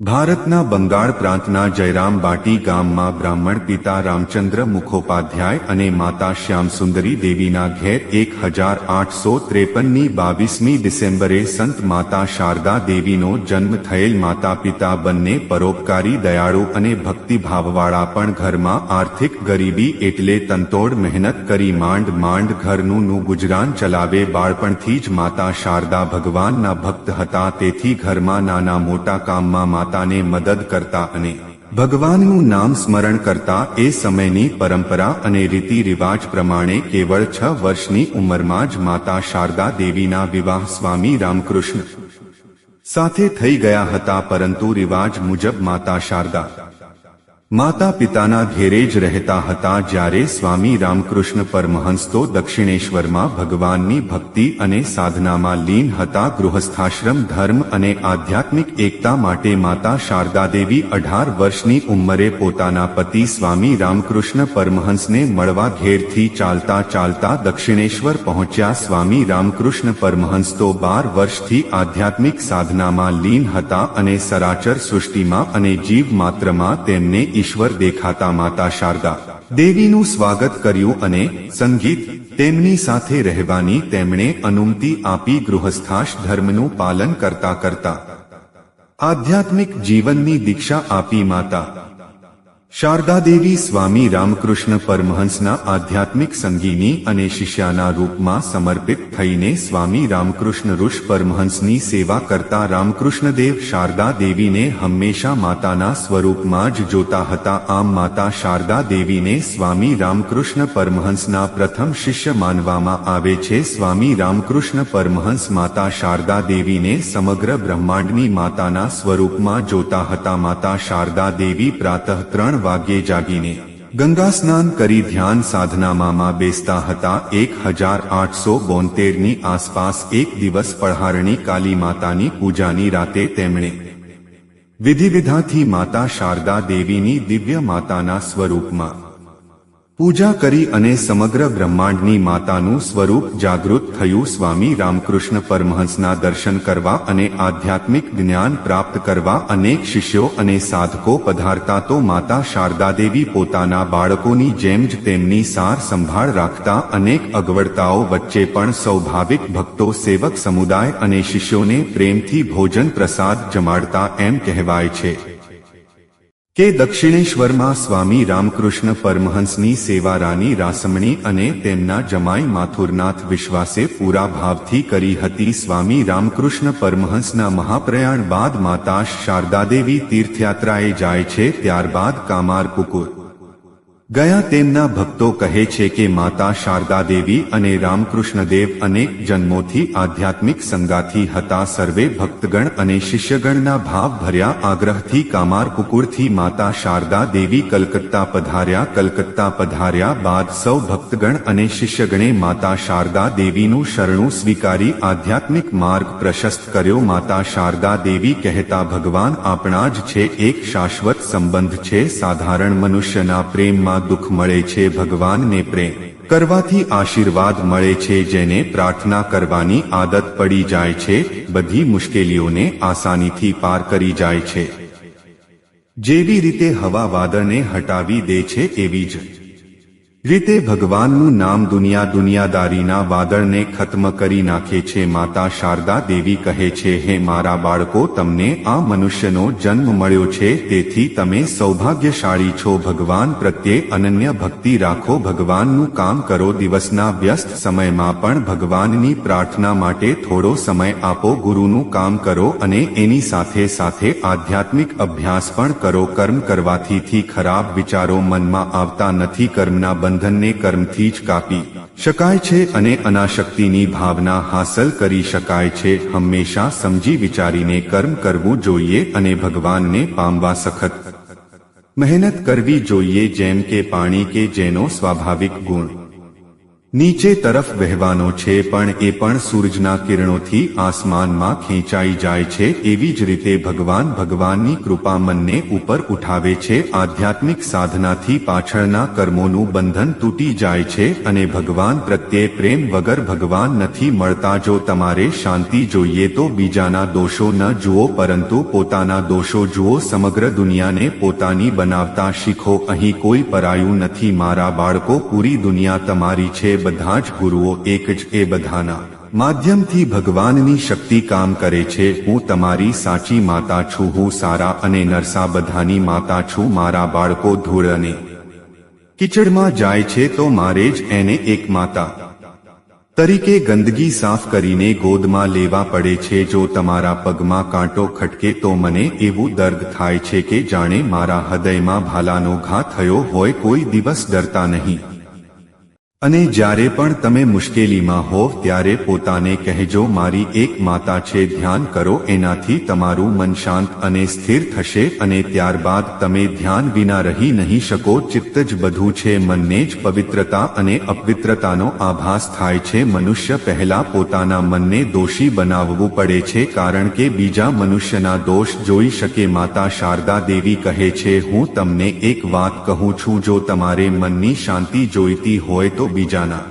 ભારતના બંગાળ પ્રાંતના જયરામ બાટી ગામમાં બ્રાહ્મણ પિતા રામચંદ્ર મુખોપાધ્યાય અને માતા શ્યામસુંદરી દેવીના ઘેર એક હજાર આઠસો ત્રેપનની બાવીસમી ડિસેમ્બરે સંત માતા શારદા દેવીનો જન્મ થયેલ માતા પિતા બંને પરોપકારી દયાળુ અને ભક્તિભાવવાળા પણ ઘરમાં આર્થિક ગરીબી એટલે તંતોડ મહેનત કરી માંડ માંડ ઘરનું નું ગુજરાન ચલાવે બાળપણથી જ માતા શારદા ભગવાનના ભક્ત હતા તેથી ઘરમાં નાના મોટા કામમાં માતાને મદદ કરતા અને ભગવાનનું નામ સ્મરણ કરતા એ સમયની પરંપરા અને રીતિ રિવાજ પ્રમાણે કેવળ છ વર્ષની ઉંમરમાં જ માતા શારદા દેવીના વિવાહ સ્વામી રામકૃષ્ણ સાથે થઈ ગયા હતા, પરંતુ રિવાજ મુજબ માતા શારદા માતા પિતાના ઘેરે જ રહેતા હતા જ્યારે સ્વામી રામકૃષ્ણ પરમહંસ તો દક્ષિણેશ્વરમાં ભગવાનની ભક્તિ અને સાધનામાં લીન હતા ગૃહસ્થાશ્રમ, ધર્મ અને આધ્યાત્મિક એકતા માટે માતા શારદાદેવી અઢાર વર્ષની ઉંમરે પોતાના પતિ સ્વામી રામકૃષ્ણ પરમહંસને મળવા ઘેરથી ચાલતા ચાલતા દક્ષિણેશ્વર પહોંચ્યા. સ્વામી રામકૃષ્ણ પરમહંસ તો બાર વર્ષથી આધ્યાત્મિક સાધનામાં લીન હતા અને સરાચર સૃષ્ટિમાં અને જીવ માત્રમાં તેમને ઈશ્વર દેખાતા માતા શારદા. દેવીનું સ્વાગત કર્યું અને સંગીત તેમની સાથે રહેવાની તેમણે અનુમતિ આપી ગૃહસ્થાશ ધર્મનું પાલન કરતા કરતા. આધ્યાત્મિક જીવનની દીક્ષા આપી માતા. શારદા દેવી સ્વામી રામકૃષ્ણ પરમહંસના આધ્યાત્મિક સંગીની અને શિષ્યાના રૂપમાં સમર્પિત થઈને સ્વામી રામકૃષ્ણ ઋષ પરમહંસની સેવા કરતા રામકૃષ્ણદેવ શારદા દેવીને હંમેશા માતાના સ્વરૂપમાં જ જોતા હતા. આમ માતા શારદા દેવીને સ્વામી રામકૃષ્ણ પરમહંસના પ્રથમ શિષ્ય માનવામાં આવે છે. સ્વામી રામકૃષ્ણ પરમહંસ માતા શારદા દેવીને સમગ્ર બ્રહ્માંડની માતાના સ્વરૂપમાં જોતા હતા. માતા શારદા દેવી પ્રાતઃ ત્રણ વાગ્યે જાગીને ગંગા સ્નાન કરી ધ્યાન સાધનામાં બેસતા હતા. એક હજાર આઠસો બોતેરની આસપાસ એક દિવસ પઢારણી કાલી માતાની પૂજાની રાતે તેમણે વિધિવિધાથી માતા શારદા દેવીની દિવ્ય માતાના સ્વરૂપમાં પૂજા કરી અને સમગ્ર બ્રહ્માંડની માતાનું સ્વરૂપ જાગૃત થયું સ્વામી રામકૃષ્ણ પરમહંસના દર્શન કરવા અને આધ્યાત્મિક જ્ઞાન પ્રાપ્ત કરવા અનેક શિષ્યો અને સાધકો પધારતા તો માતા શારદાદેવી પોતાના બાળકોની જેમ જ તેમની સાર સંભાળ રાખતા અનેક અગવડતાઓ વચ્ચે પણ સ્વાભાવિક ભક્તો સેવક સમુદાય અને શિષ્યોને પ્રેમથી ભોજન પ્રસાદ જમાડતા એમ કહેવાય છે. કે દક્ષિણેશ્વરમાં સ્વામી રામકૃષ્ણ પરમહંસની સેવા રાની રાસમણી અને તેમના જમાઈ માથુરનાથ વિશ્વાસે પૂરા ભાવથી કરી હતી સ્વામી રામકૃષ્ણ પરમહંસના મહાપ્રયાણ બાદ માતા શારદાદેવી તીર્થયાત્રાએ જાય છે ત્યારબાદ કામાર કુકુર. ગયા તેમના ભક્તો કહે છે કે માતા શારદા દેવી અને રામકૃષ્ણદેવ અનેક જન્મોથી આધ્યાત્મિક સંગાથી હતા. સર્વે ભક્તગણ અને શિષ્યગણના ભાવ ભર્યા આગ્રહથી કામાર કુકુરથી માતા શારદા દેવી કલકત્તા પધાર્યા. કલકત્તા પધાર્યા બાદ સૌ ભક્તગણ અને શિષ્યગણે માતા શારદા દેવીનું શરણું સ્વીકારી આધ્યાત્મિક માર્ગ પ્રશસ્ત કર્યો. માતા શારદા દેવી કહેતા, ભગવાન આપણા જ છે, એક શાશ્વત સંબંધ છે. સાધારણ મનુષ્યના પ્રેમમાં દુઃખ મળે છે ભગવાનને પ્રેમ. કરવાથી આશીર્વાદ મળે છે જેને પ્રાર્થના કરવાની આદત પડી જાય છે, બધી મુશ્કેલીઓને આસાનીથી પાર કરી જાય છે. જેવી રીતે હવા વાદળને હટાવી દે છે, એવી જ રીતે ભગવાનનું નામ દુનિયા દુનિયાદારીના વાદળને ખત્મ કરી નાખે છે. માતા શારદા દેવી કહે છે, હે મારા બાળકો, તમને આ મનુષ્યનો જન્મ મળ્યો છે. તેથી તમે સૌભાગ્યશાળી છો. ભગવાન પ્રત્યે અનન્ય ભક્તિ રાખો. ભગવાનનું કામ કરો. દિવસના વ્યસ્ત સમયમાં પણ ભગવાનની પ્રાર્થના માટે થોડો સમય આપો. ગુરુનું કામ કરો અને એની સાથે સાથે આધ્યાત્મિક અભ્યાસ પણ કરો. કર્મ કરવાથી ખરાબ વિચારો મનમાં આવતા નથી. કર્મના બંધનને કર્મથી જ કાપી શકાય છે અને અનાશક્તિની ભાવના હાંસલ કરી શકાય છે. હંમેશા સમજી વિચારીને કર્મ કરવું જોઈએ અને ભગવાનને પામવા સખત મહેનત કરવી જોઈએ, જેમ કે પાણી કે જેનો સ્વાભાવિક ગુણ. નીચે તરફ વહેવાનો છે, પણ એ પણ સૂરજના કિરણોથી આસમાનમાં ખેંચાઈ જાય છે, એવી જ રીતે ભગવાન ભગવાનની કૃપા મનને ઉપર ઉઠાવે છે, આધ્યાત્મિક સાધનાથી પાછળના કર્મોનું બંધન તૂટી જાય છે, અને ભગવાન પ્રત્યે પ્રેમ વગર ભગવાન નથી મળતા. જો તમારે શાંતિ જોઈએ તો બીજાના દોષો ન જુઓ, પરંતુ પોતાના દોષો જુઓ, સમગ્ર દુનિયાને પોતાની બનાવતા શીખો. અહીં કોઈ પરાયું નથી. મારા બાળકો, પૂરી દુનિયા તમારી છે બધા જ ગુરુઓ એક જ એ બધાના. માધ્યમથી ભગવાનની શક્તિ કામ કરે છે. હું તમારી સાચી માતા છું. હું સારા અને નરસા બધાની માતા છું. મારા બાળકો ધૂળ અને કિચડમાં જાય છે તો મારે જ એને એક માતા તરીકે ગંદકી સાફ કરીને ગોદમાં લેવા પડે છે. જો તમારા પગમાં કાંટો ખટકે તો મને એવું દર્દ થાય છે કે જાણે મારા હૃદયમાં ભાલાનો ઘા થયો હોય. કોઈ દિવસ ડરતા નહીં. અને જ્યારે પણ તમે મુશ્કેલીમાં હોવ ત્યારે પોતાને કહેજો, મારી એક માતા છે, ધ્યાન કરો, એનાથી તમારું મન શાંત અને સ્થિર થશે અને ત્યારબાદ તમે ધ્યાન વિના રહી નહીં શકો. ચિત્ત જ બધું છે, મનને જ પવિત્રતા અને અપવિત્રતાનો આભાસ થાય છે. મનુષ્ય પહેલા પોતાના મનને દોષી બનાવવું પડે છે, કારણ કે બીજા મનુષ્યના દોષ જોઈ શકે. માતા શારદા દેવી કહે છે, હું તમને એક વાત કહું છું, જો તમારે મનની શાંતિ જોઈતી હોય તો બીજાના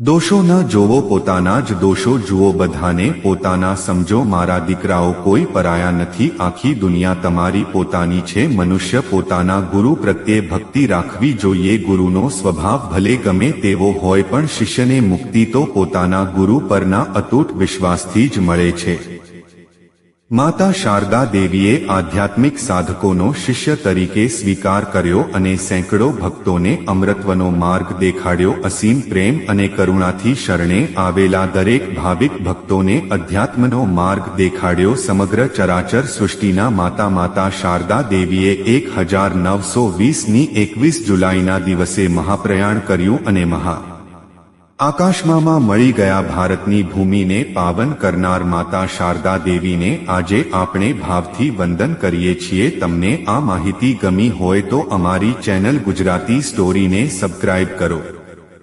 દોષો ન જોવો પોતાના જ દોષો, જુઓ બધાને પોતાના સમજો, મારા દીકરાઓ કોઈ પરાયા નથી, આખી દુનિયા તમારી પોતાની છે, મનુષ્ય પોતાના ગુરુ પ્રત્યે ભક્તિ રાખવી જોઈએ, ગુરુનો સ્વભાવ ભલે ગમે તેવો હોય, પણ શિષ્યને મુક્તિ તો પોતાના ગુરુ પરના અતૂટ વિશ્વાસથી જ મળે છે. માતા શારદા દેવીએ આધ્યાત્મિક સાધકોનો શિષ્ય તરીકે સ્વીકાર કર્યો અને સેંકડો ભક્તોને અમૃતવનો માર્ગ દેખાડ્યો. અસીમ પ્રેમ અને કરુણાથી શરણે આવેલા દરેક ભાવિક ભક્તોને અધ્યાત્મનો માર્ગ દેખાડ્યો. સમગ્ર ચરાચર સૃષ્ટિના માતા માતા શારદા દેવીએ એક હજાર નવસો વીસની એકવીસ જુલાઈના દિવસે મહાપ્રયાણ કર્યું અને મહા આકાશમાં મળી ગયા ભારતની ભૂમિને પાવન કરનાર માતા શારદા દેવીને આજે આપણે ભાવથી વંદન કરીએ છીએ. તમને આ માહિતી ગમી હોય તો અમારી ચેનલ ગુજરાતી સ્ટોરીને સબસ્ક્રાઇબ કરો.